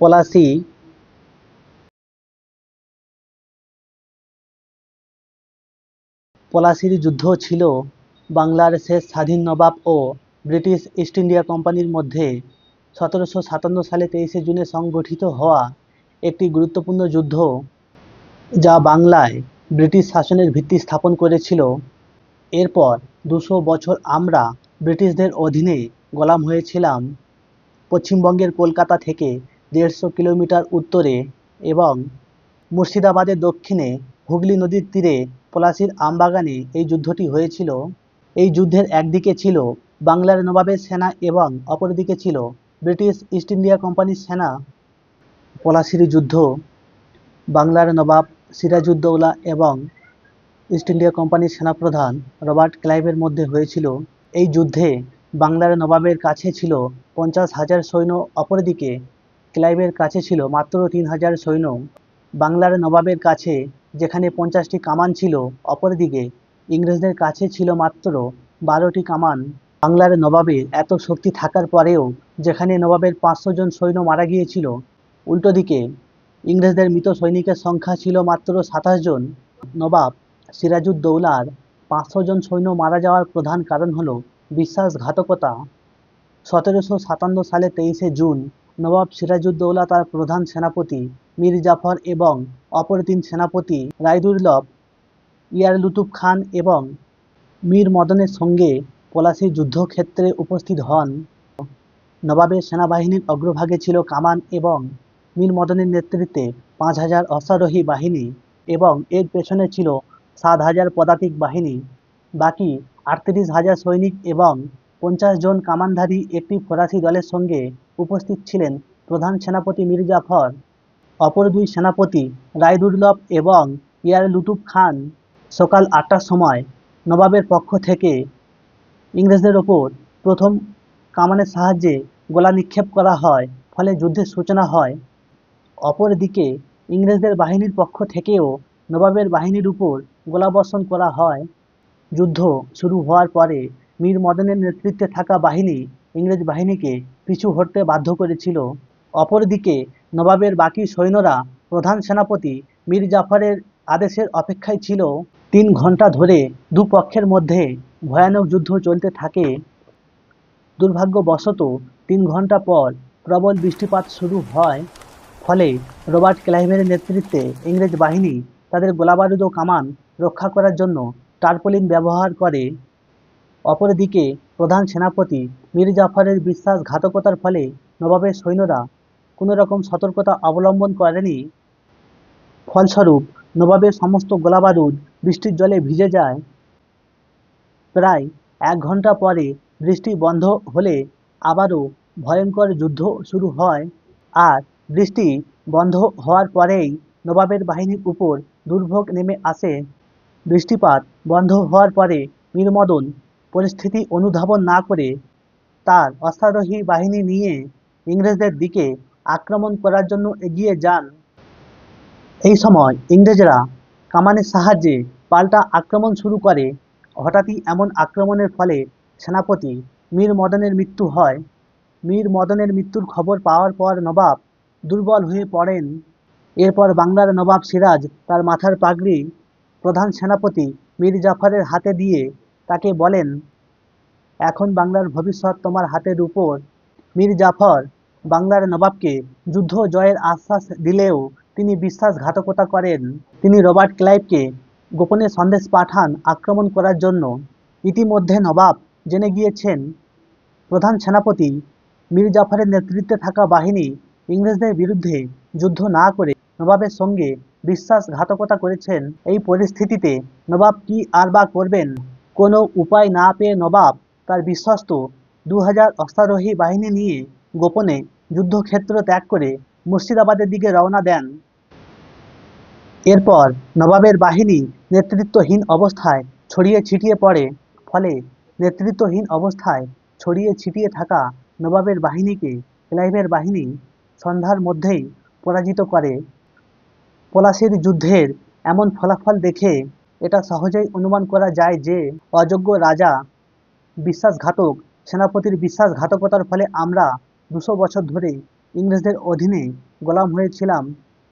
পলাশী। পলাশির যুদ্ধ ছিল বাংলার শেষ স্বাধীন নবাব ও ব্রিটিশ ইস্ট ইন্ডিয়া কোম্পানির মধ্যে। সতেরোশো সাতান্ন সালে তেইশে জুনে সংগঠিত হওয়া একটি গুরুত্বপূর্ণ যুদ্ধ, যা বাংলায় ব্রিটিশ শাসনের ভিত্তি স্থাপন করেছিল। এরপর দুশো বছর আমরা ব্রিটিশদের অধীনে গোলাম হয়েছিলাম। পশ্চিমবঙ্গের কলকাতা থেকে দেড়শো কিলোমিটার উত্তরে এবং মুর্শিদাবাদের দক্ষিণে হুগলি নদীর তীরে পলাশির আমবাগানে এই যুদ্ধটি হয়েছিল। এই যুদ্ধের একদিকে ছিল বাংলার নবাবের সেনা এবং অপরদিকে ছিল ব্রিটিশ ইস্ট ইন্ডিয়া কোম্পানির সেনা। পলাশির যুদ্ধ, বাংলার নবাব সিরাজউদ্দৌলা এবং ইস্ট ইন্ডিয়া কোম্পানির সেনাপ্রধান রবার্ট ক্লাইভের মধ্যে হয়েছিল। এই যুদ্ধে বাংলার নবাবের কাছে ছিল পঞ্চাশ হাজার সৈন্য, অপরদিকে ক্লাইভের কাছে ছিল মাত্র তিন হাজার সৈন্য। বাংলার নবাবের কাছে, যেখানে পঞ্চাশটি কামান ছিল, অপরদিকে ইংরেজদের কাছে ছিল মাত্র বারোটি কামান। বাংলার নবাবের এত শক্তি থাকার পরেও, যেখানে নবাবের পাঁচশো জন সৈন্য মারা গিয়েছিল উল্টো দিকে ইংরেজদের মৃত সৈনিকের সংখ্যা ছিল মাত্র সাতাশ জন। নবাব সিরাজউদ্দৌলার পাঁচশো জন সৈন্য মারা যাওয়ার প্রধান কারণ হল বিশ্বাসঘাতকতা। সতেরোশো সাতান্ন সালে তেইশে জুন নবাব সিরাজউদ্দৌলা তার প্রধান সেনাপতি, মীর জাফর এবং অপর তিন সেনাপতি রায়দুর্লভ ইয়ারলুতুফ খান এবং মীর মদনের সঙ্গে পলাশী যুদ্ধক্ষেত্রে উপস্থিত হন। নবাবের সেনাবাহিনীর অগ্রভাগে ছিল কামান এবং মীর মদনের নেতৃত্বে পাঁচ হাজার অশ্বারোহী বাহিনী এবং এর পেছনে ছিল সাত হাজার পদাতিক বাহিনী। বাকি আটত্রিশ হাজার সৈনিক এবং পঞ্চাশ জন কামানধারী একটি ফরাসি দলের সঙ্গে উপস্থিত ছিলেন প্রধান সেনাপতি মীর জাফর অপর দুই সেনাপতি রায়দুর্লভ এবং ইয়ার লুতুফ খান। সকাল আটটার সময় নবাবের পক্ষ থেকে ইংরেজদের ওপর প্রথম কামানের সাহায্যে গোলা নিক্ষেপ করা হয়, ফলে যুদ্ধের সূচনা হয়। অপরদিকে ইংরেজদের বাহিনীর পক্ষ থেকেও নবাবের বাহিনীর উপর গোলাবর্ষণ করা হয়। যুদ্ধ শুরু হওয়ার পরে মীর মদনের নেতৃত্বে থাকা বাহিনী ইংরেজ বাহিনীকে পিছু হটতে বাধ্য করেছিল। অপরদিকে, নবাবের বাকি সৈন্যরা প্রধান সেনাপতি মীর জাফরের আদেশের অপেক্ষায় ছিল। তিন ঘণ্টা ধরে দুপক্ষের মধ্যে ভয়ানক যুদ্ধ চলতে থাকে। দুর্ভাগ্যবশত, তিন ঘণ্টা পর প্রবল বৃষ্টিপাত শুরু হয়। ফলে রবার্ট ক্লাইভের নেতৃত্বে ইংরেজ বাহিনী তাদের গোলাবারুদ ও কামান রক্ষা করার জন্য টারপলিন ব্যবহার করে। অপরদিকে প্রধান সেনাপতি মীর জাফরের বিশ্বাসঘাতকতার ফলে নবাবের সৈন্যরা কোনো রকম সতর্কতা অবলম্বন করেনি। ফলস্বরূপ, নবাবের সমস্ত গোলাবারুদ বৃষ্টির জলে ভিজে যায়। প্রায় এক ঘণ্টা পরে বৃষ্টি বন্ধ হলে আবারও ভয়ঙ্কর যুদ্ধ শুরু হয় আর বৃষ্টি বন্ধ হওয়ার পরেই নবাবের বাহিনীর উপর দুর্ভোগ নেমে আসে। বৃষ্টিপাত বন্ধ হওয়ার পরে মীরমদন পরিস্থিতি অনুধাবন না করে তার অশ্বারোহী বাহিনী নিয়ে ইংরেজদের দিকে আক্রমণ করার জন্য এগিয়ে যান। এই সময় ইংরেজরা কামানের সাহায্যে পাল্টা আক্রমণ শুরু করে। হঠাৎই এমন আক্রমণের ফলে সেনাপতি মীর মদনের মৃত্যু হয়। মীর মদনের মৃত্যুর খবর পাওয়ার পর নবাব দুর্বল হয়ে পড়েন। এরপর বাংলার নবাব সিরাজ তার মাথার পাগড়ি প্রধান সেনাপতি মীর জাফরের হাতে দিয়ে তাকে বলেন এখন বাংলার ভবিষ্যৎ তোমার হাতের উপর। মীর জাফর, বাংলার নবাবকে যুদ্ধ জয়ের আশ্বাস দিলেও তিনি বিশ্বাসঘাতকতা করেন। তিনি রবার্ট ক্লাইভকে গোপনে সন্দেশ পাঠান আক্রমণ করার জন্য। ইতিমধ্যে নবাব জেনে গিয়েছেন, প্রধান সেনাপতি মীর জাফরের নেতৃত্বে থাকা বাহিনী ইংরেজদের বিরুদ্ধে যুদ্ধ না করে নবাবের সঙ্গে বিশ্বাসঘাতকতা করেছেন। এই পরিস্থিতিতে নবাব কি আর বা করবেন? কোনো উপায় না পেয়ে নবাব তার বিশ্বস্ত দু হাজার অশ্বারোহী বাহিনী নিয়ে গোপনে যুদ্ধক্ষেত্র ত্যাগ করে মুর্শিদাবাদের দিকে রওনা দেন। এরপর নবাবের বাহিনী নেতৃত্বহীন অবস্থায় ছড়িয়ে ছিটিয়ে পড়ে, ফলে নেতৃত্বহীন অবস্থায় ছড়িয়ে ছিটিয়ে থাকা নবাবের বাহিনীকে ক্লাইভের বাহিনী সন্ধ্যার মধ্যেই পরাজিত করে। পলাশির যুদ্ধের এমন ফলাফল দেখে এটা সহজেই অনুমান করা যায় যে অযোগ্য রাজা বিশ্বাসঘাতক সেনাপতির বিশ্বাসঘাতকতার ফলে আমরা দুশো বছর ধরে ইংরেজদের অধীনে গোলাম হয়েছিলাম।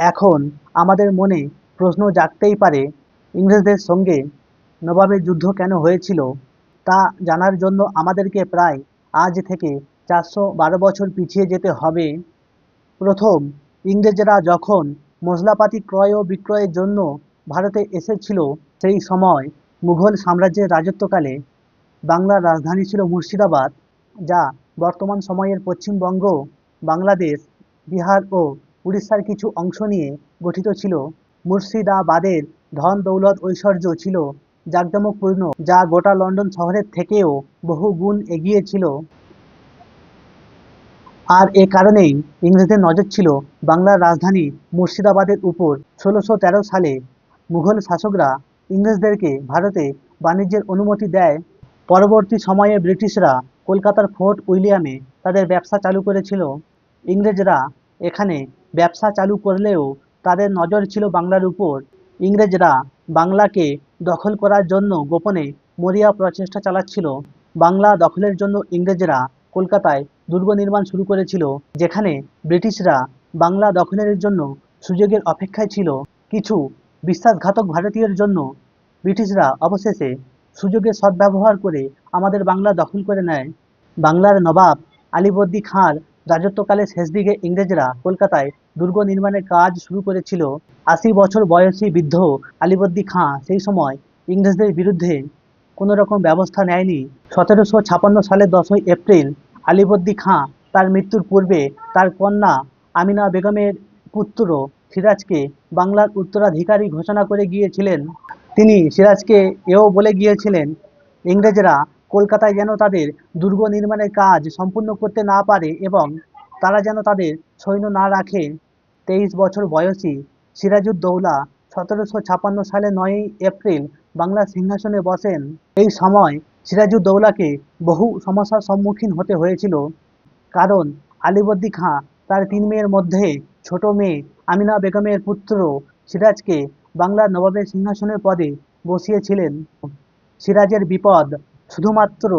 এখন আমাদের মনে প্রশ্ন জাগতেই পারে, ইংরেজদের সঙ্গে নবাবের যুদ্ধ কেন হয়েছিল? তা জানার জন্য আমাদেরকে প্রায় আজ থেকে চারশো বারো বছর পিছিয়ে যেতে হবে। প্রথম, ইংরেজরা যখন মশলাপাতি ক্রয় ও বিক্রয়ের জন্য ভারতে এসেছিল, সেই সময় মুঘল সাম্রাজ্যের রাজত্বকালে বাংলার রাজধানী ছিল মুর্শিদাবাদ, যা বর্তমান সময়ের পশ্চিমবঙ্গ, বাংলাদেশ, বিহার ও উড়িষ্যার কিছু অংশ নিয়ে গঠিত ছিল। মুর্শিদাবাদের ধন দৌলত ঐশ্বর্য ছিল জাঁকজমকপূর্ণ, যা গোটা লন্ডন শহরের থেকেও বহু গুণ এগিয়ে ছিল। আর এ কারণেই ইংরেজদের নজর ছিল বাংলার রাজধানী মুর্শিদাবাদের উপর। ষোলোশো সালে মুঘল শাসকরা ইংরেজদেরকে ভারতে বাণিজ্যের অনুমতি দেয় পরবর্তী সময়ে ব্রিটিশরা কলকাতার ফোর্ট উইলিয়ামে তাদের ব্যবসা চালু করেছিল। ইংরেজরা এখানে ব্যবসা চালু করলেও তাদের নজর ছিল বাংলার উপর। ইংরেজরা বাংলাকে দখল করার জন্য গোপনে মরিয়া প্রচেষ্টা চালাচ্ছিল। বাংলা দখলের জন্য ইংরেজরা কলকাতায় দুর্গ নির্মাণ শুরু করেছিল, যেখানে ব্রিটিশরা বাংলা দখলের জন্য সুযোগের অপেক্ষায় ছিল। কিছু বিশ্বাসঘাতক ভারতীয়ের জন্য ব্রিটিশরা অবশেষে সুযোগের সদ্ব্যবহার করে আমাদের বাংলা দখল করে নেয়। বাংলার নবাব আলিবর্দী খাঁর রাজত্বকালে শেষ দিকে ইংরেজরা কলকাতায় দুর্গ নির্মাণের কাজ শুরু করেছিল। আশি বছর বয়সী বৃদ্ধ আলিবর্দী খাঁ সেই সময় ইংরেজদের বিরুদ্ধে কোনো রকম ব্যবস্থা নেয়নি। সতেরোশো ছাপান্ন সালের দশই এপ্রিল আলিবর্দী খাঁ তার মৃত্যুর পূর্বে তার কন্যা আমিনা বেগমের পুত্র সিরাজকে বাংলার উত্তরাধিকারী ঘোষণা করে গিয়েছিলেন। তিনি সিরাজকে এও বলে গিয়েছিলেন, ইংরেজরা কলকাতায় যেন তাদের দুর্গ নির্মাণের কাজ সম্পূর্ণ করতে না পারে এবং তারা যেন তাদের সৈন্য না রাখে। তেইশ বছর বয়সী সিরাজউদ্দৌলা সতেরোশো ছাপান্ন সালে নয়ই এপ্রিল বাংলার সিংহাসনে বসেন। এই সময় সিরাজউদ্দৌলাকে বহু সমস্যার সম্মুখীন হতে হয়েছিল। কারণ আলিবর্দী খাঁ তার তিন মেয়ের মধ্যে ছোট মেয়ে আমিনা বেগমের পুত্র সিরাজকে বাংলার নবাবের সিংহাসনের পদে বসিয়েছিলেন। সিরাজের বিপদ শুধুমাত্র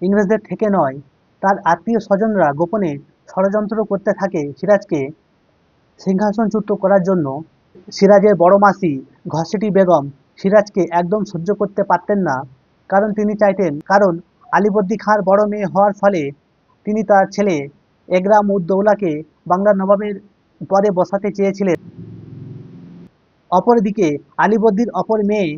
ইংরেজদের থেকে নয়, তার আত্মীয় স্বজনরা গোপনে ষড়যন্ত্র করতে থাকে সিরাজকে সিংহাসনচ্যুত করার জন্য। সিরাজের বড় মাসি ঘসেটি বেগম সিরাজকে একদম সহ্য করতে পারতেন না, কারণ তিনি চাইতেন, কারণ আলিবর্দী খাঁর বড় মেয়ে হওয়ার ফলে তিনি তার ছেলে এগরাম উদ্দৌলাকে বাংলার নবাবের পদে বসাতে চেয়েছিলেন। অপরদিকে আলিবর্দীর অপর মেয়ে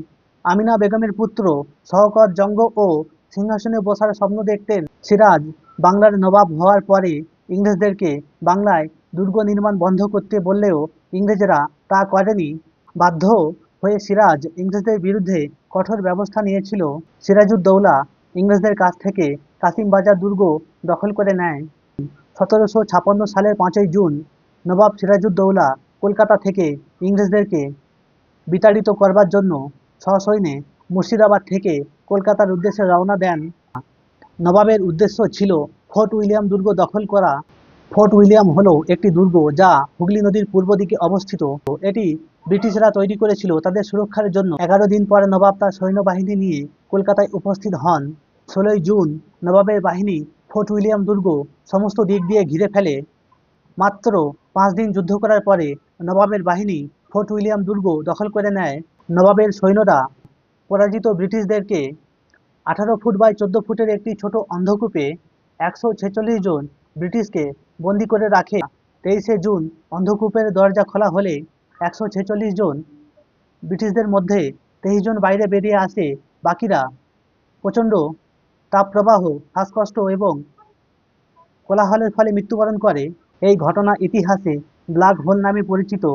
আমিনা বেগমের পুত্র শওকত জঙ্গ ও সিংহাসনে বসার স্বপ্ন দেখতেন সিরাজ। বাংলার নবাব হওয়ার পরে ইংরেজদেরকে বাংলায় দুর্গ নির্মাণ বন্ধ করতে বললেও ইংরেজরা তা করেনি। বাধ্য হয়ে সিরাজ ইংরেজদের বিরুদ্ধে কঠোর ব্যবস্থা নিয়েছিল। সিরাজউদ্দৌলা ইংরেজদের কাছ থেকে কাসিমবাজার দুর্গ দখল করে নেয়। সতেরোশো সালের পাঁচই জুন নবাব সিরাজউদ্দৌলা কলকাতা থেকে ইংরেজদেরকে বিতাড়িত করবার জন্য সসৈন্যে মুর্শিদাবাদ থেকে কলকাতার উদ্দেশ্যে রওনা দেন। নবাবের উদ্দেশ্য ছিল ফোর্ট উইলিয়াম দুর্গ দখল করা। ফোর্ট উইলিয়াম হলো একটি দুর্গ যা হুগলি নদীর পূর্ব দিকে অবস্থিত। এটি ব্রিটিশরা তৈরি করেছিল তাদের সুরক্ষার জন্য। এগারো দিন পরে নবাব তার সৈন্যবাহিনী নিয়ে কলকাতায় উপস্থিত হন। ষোলোই জুন নবাবের বাহিনী ফোর্ট উইলিয়াম দুর্গ সমস্ত দিক দিয়ে ঘিরে ফেলে। মাত্র পাঁচ দিন যুদ্ধ করার পরে নবাবের বাহিনী ফোর্ট উইলিয়াম দুর্গ দখল করে নেয় নবাবের সৈন্যরা। পরাজিত ব্রিটিশদেরকে আঠারো ফুট বাই চোদ্দ ফুটের একটি ছোট অন্ধকূপে একশো ছেচল্লিশ জন ব্রিটিশকে বন্দি করে রাখে। তেইশে জুন অন্ধকূপের দরজা খোলা হলে একশো ছেচল্লিশ জন ব্রিটিশদের মধ্যে তেইশ জন বাইরে বেরিয়ে আসে। বাকিরা প্রচণ্ড তাপপ্রবাহ, শ্বাসকষ্ট এবং কোলাহলের ফলে মৃত্যুবরণ করে। এই ঘটনা ইতিহাসে ব্ল্যাক হোল নামে পরিচিত।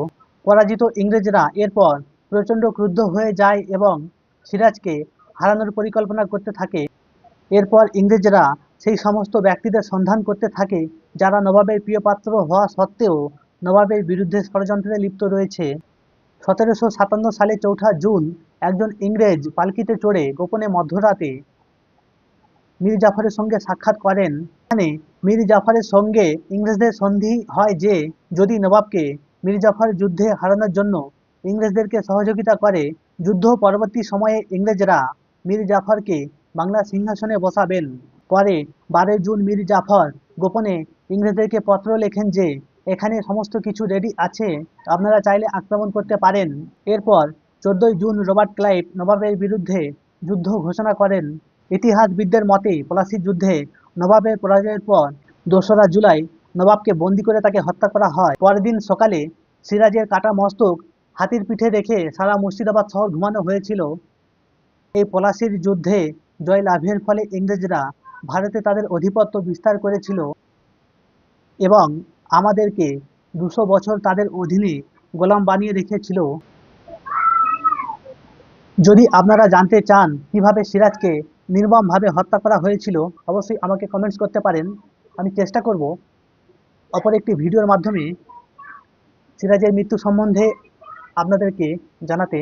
পরাজিত ইংরেজরা এরপর প্রচণ্ড ক্রুদ্ধ হয়ে যায় এবং সিরাজকে হারানোর পরিকল্পনা করতে থাকে। এরপর ইংরেজরা সেই সমস্ত ব্যক্তিদের সন্ধান করতে থাকে, যারা নবাবের প্রিয়পাত্র হওয়া সত্ত্বেও নবাবের বিরুদ্ধে ষড়যন্ত্রে লিপ্ত রয়েছে। সতেরোশো সাতান্ন সালে চৌঠা জুন একজন ইংরেজ পালকিতে চড়ে গোপনে মধ্যরাতে মীর জাফরের সঙ্গে সাক্ষাৎ করেন। এখানে মীর জাফরের সঙ্গে ইংরেজদের সন্ধি হয় যে, যদি নবাবকে মীর জাফর যুদ্ধে হারানোর জন্য ইংরেজদেরকে সহযোগিতা করে যুদ্ধ পরবর্তী সময়ে ইংরেজরা মীর জাফরকে বাংলা সিংহাসনে বসাবেন। পরে বারোই জুন মীর জাফর গোপনে ইংরেজদেরকে পত্র লেখেন যে, এখানে সমস্ত কিছু রেডি আছে, আপনারা চাইলে আক্রমণ করতে পারেন। এরপর চোদ্দই জুন রবার্ট ক্লাইভ নবাবের বিরুদ্ধে যুদ্ধ ঘোষণা করেন। ইতিহাসবিদদের মতে পলাশির যুদ্ধে নবাবের পরাজয়ের পর দোসরা জুলাই নবাবকে বন্দি করে তাকে হত্যা করা হয়। পরের দিন সকালে সিরাজের কাটা মস্তক হাতির পিঠে রেখে সারা মুর্শিদাবাদ শহর ঘুমানো হয়েছিল। এই পলাশির যুদ্ধে জয় লাভের ফলে ইংরেজরা ভারতে তাদের আধিপত্য বিস্তার করেছিল এবং আমাদেরকে দুশো বছর তাদের অধীনে গোলাম বানিয়ে রেখেছিল। যদি আপনারা জানতে চান কীভাবে সিরাজকে নির্মমভাবে হত্যা করা হয়েছিল, অবশ্যই আমাকে কমেন্টস করতে পারেন। আমি চেষ্টা করব। অপর একটি ভিডিওর মাধ্যমে সিরাজের মৃত্যু সম্বন্ধে আপনাদেরকে জানাতে